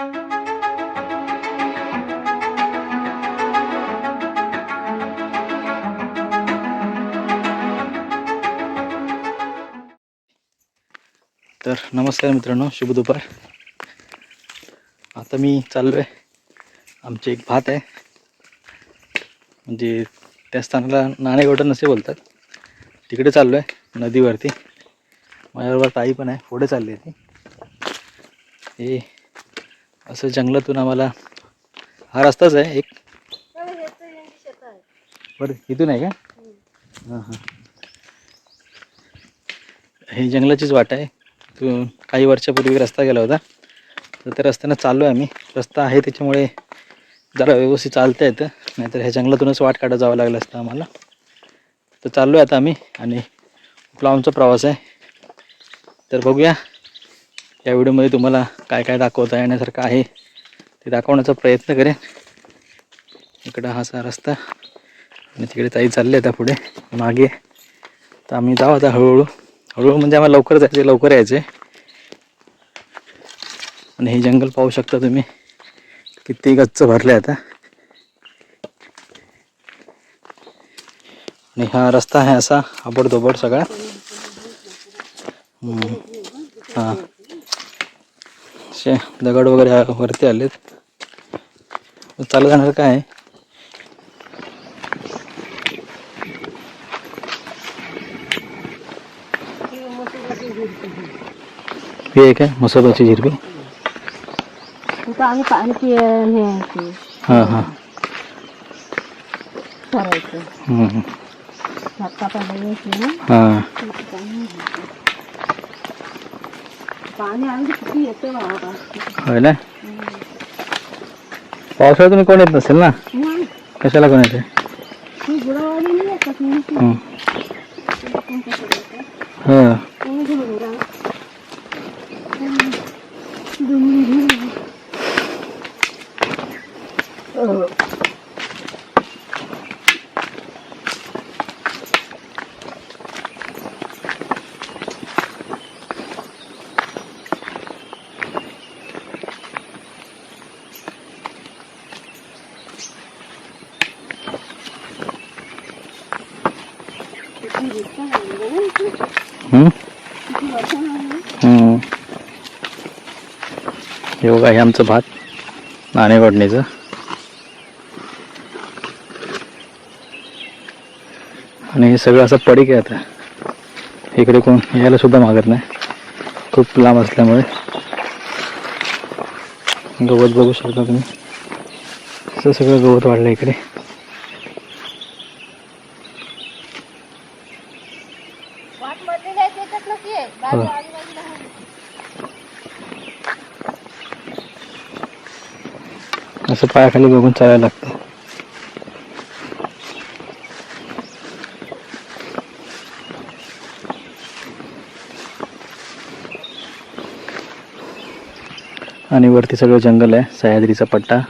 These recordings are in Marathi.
तर नमस्कार मित्रांनो शुभ दुपार. आता मी चाललो आहे आमचे एक भात आहे. म्हणजे त्या स्थानाला नाणेगोटं नसे बोलतात. तिकडे चाललो आहे नदीवरती. माझ्याबरोबर ताई पण आहे पुढे चालली आहे ती. हे असं जंगलातून आम्हाला हा रस्ताच आहे एक. बरं इथून आहे का? हां हां. हे जंगलाचीच वाट आहे. तो काही वर्षापूर्वी रस्ता गेला होता. तर त्या रस्त्यानं चाललो आहे आम्ही. रस्ता आहे त्याच्यामुळे जरा व्यवस्थित चालता येतं. नाहीतर ह्या जंगलातूनच वाट काढत जावं लागलं असतं आम्हाला. तर चाललो आहे आता आम्ही आणि खूप लांबचा प्रवास आहे. तर बघूया. या व्हिडिओमध्ये तुम्हाला काय काय दाखवता येण्यासारखं आहे ते दाखवण्याचा प्रयत्न करेन. इकडं हा असा रस्ता आणि तिकडे ताई चालले आता पुढे मागे. तर आम्ही जाऊ आता हळूहळू. हळूहळू म्हणजे आम्हाला लवकर जायचे लवकर यायचे आणि हे जंगल पाहू शकता तुम्ही. किती गच्च भरले आता. आणि हा रस्ता आहे असा आबडधोबड सगळा हम्म. हा असे दगड वगैरे वरती आलेत. चालत जाणार काय? आहे? ही आहे मसोबाची झिरपी तिथं आम्ही पाणी पि हे हां हां. करायचं. ना हां पाणी आमचं किती येतं बाबा होय ना पावसाळ्यात तुम्ही कोण येत नसेल ना मग कशाला कोण येते ती गुडवाडी नाही येतात ना हम्म. हां कोणी घेऊन जा डोंगरी घेऊन जा. अं, किती दिवसानं आलं ना इथे? हम्म? किती वर्षानं आलं? हम्म. हे बघा हे आमचं भात नाणेगोडणीचं आणि हे सगळं असं पडीक आहे आता. इकडे कोण यायला सुद्धा मागत नाही. खूप लांब असल्यामुळे. गवत बघू शकता तुम्ही. असं सगळं गवत वाढलं इकडे. हो. असं पायाखाली बघून चालायला लागतं. आणि वरती सगळं जंगल आहे सह्याद्रीचा पट्टा.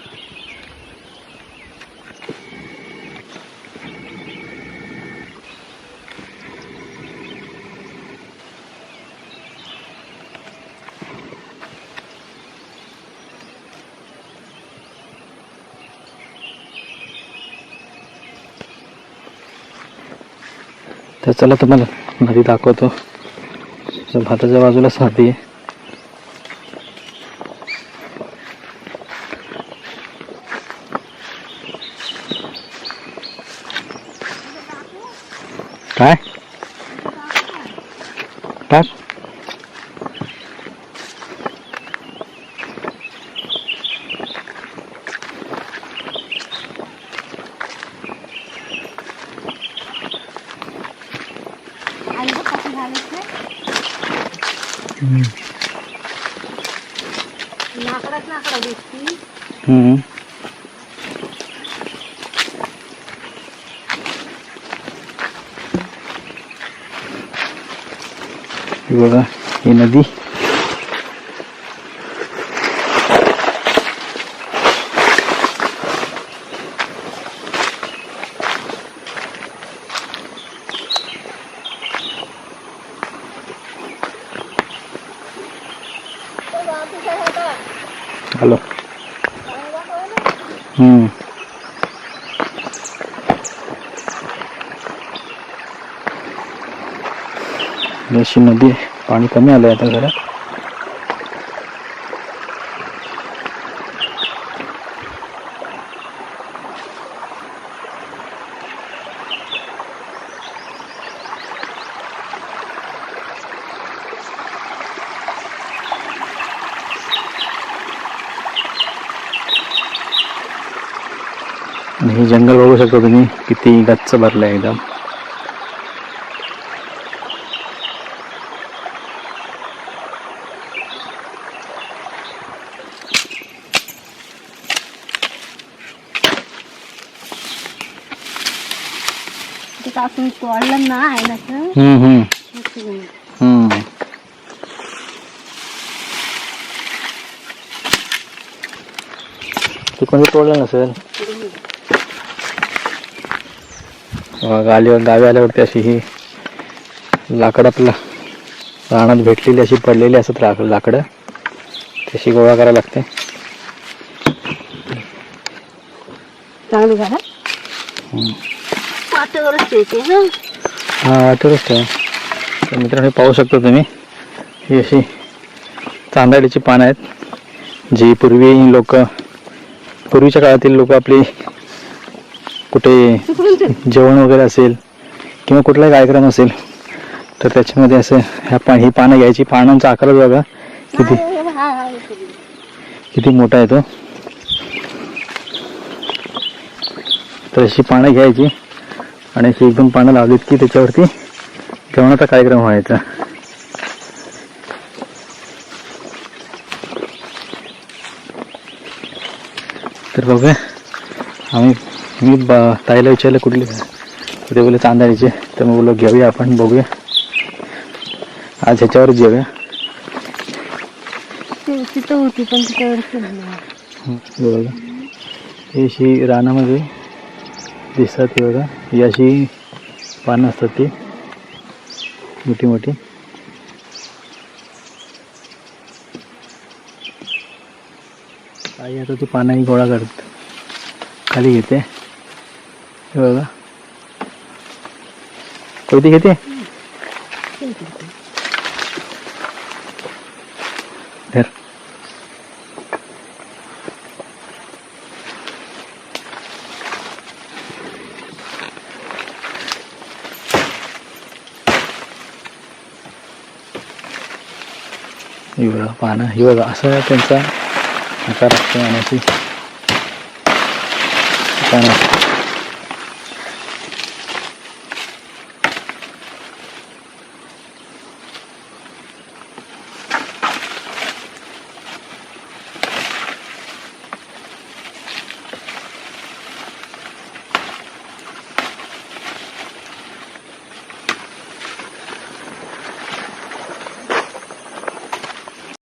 तर चला तुम्हाला नदी दाखवतो. भाताच्या बाजूलाच साधी. आहे काय? टाक. लाकडात लाकडा दिसती हम्म. हे हम्म. ही अशी नदी आहे. पाणी कमी आलंय आता जरा आणि हे जंगल बघू शकता तुम्ही किती गच्च एकदम. ना आहे ना तर हम्म हम्म. हम्म. ते कोणी तोडलं नसेल? गाली गावी आल्यावरती अशी ही लाकड आपला रानात भेटलेली अशी पडलेली असत लाक लाकडं. तशी गोळा करायला लागते. चांगली येते ना? हा वाटतच ठेवा तर मित्रांनो हे पाहू शकता तुम्ही ही अशी तांदळाची पानं आहेत जी पूर्वी लोक पूर्वीच्या काळातील लोक आपली कुठे जेवण वगैरे असेल किंवा कुठलाही कार्यक्रम असेल तर त्याच्यामध्ये असं ह्या पा ही पानं घ्यायची. पानांचा आकार बघा. किती किती मोठा आहे तो. तर अशी पानं घ्यायची आणि अशी एकदम पानं लावलीत की त्याच्यावरती जेवणाचा कार्यक्रम व्हायचा. तर बघूया. आम्ही मी ब- ताईला विचारलं कुठली ते बोलले चांदाळीचे तर मग बोललो घेऊया आपण बघूया. आज ह्याच्यावर तिथं होती पण तिथं हे ही अशी रानामध्ये दिसतात ती बघा. ही अशी पानं असतात ती. मोठी मोठी. आई आता ती पानं गोळा करत. खाली घेते. हे बघा कोणती घेते धर ही बघा पानं ही बघा असं त्यांचा आकार असतो आणि अशी पानं असतात.